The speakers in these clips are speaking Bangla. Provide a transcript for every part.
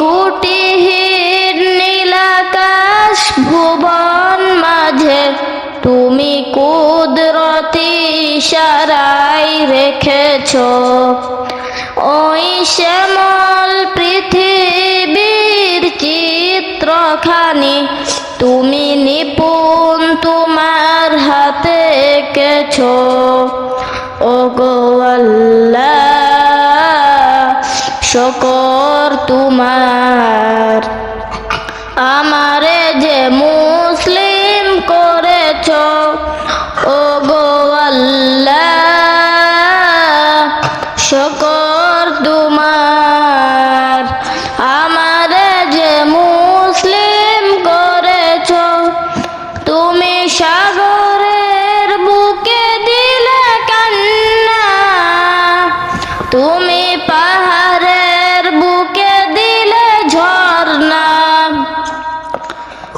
কুটিহীন নীলাকাশ ভুবন মাঝে। তুমি কুদরতি সারাই রেখেছ। ওই শ্যামল পৃথিবীর চিত্রখানি, তুমি নিপুণ তোমার হাতে এঁকেছ। ও গো আল্লাহ শকর তোমার। আমারে যে মুসলিম করেছ ও গো শকর তোমার। আমারে যে মুসলিম করেছ, তুমি সাগরের বুকে দিলে কান্না। তুমি পাহাড়ের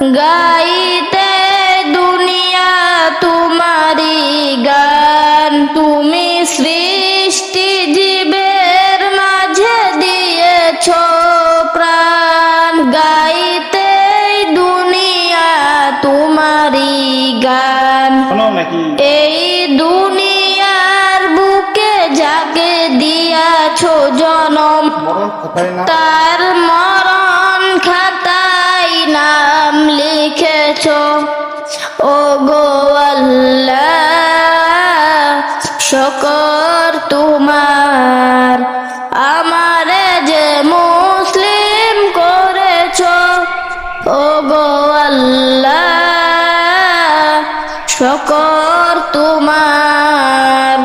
গাইতে দুনিয়া তোমারি গান। তুমি সৃষ্টি জীবের মাঝে দিয়েছ প্রাণ। গাইতে দুনিয়া তোমারি গান। এই দুনিয়ার বুকে যাকে দিয়াছ জনম। মরণ শকর তোমার। আমারে যে মুসলিম করেছ ও গো আল্লাহ, শকর তোমার।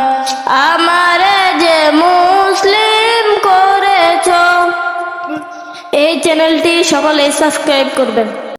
আমারে যে মুসলিম করেছ, এই চ্যানেলটি সকলে সাবস্ক্রাইব করবেন।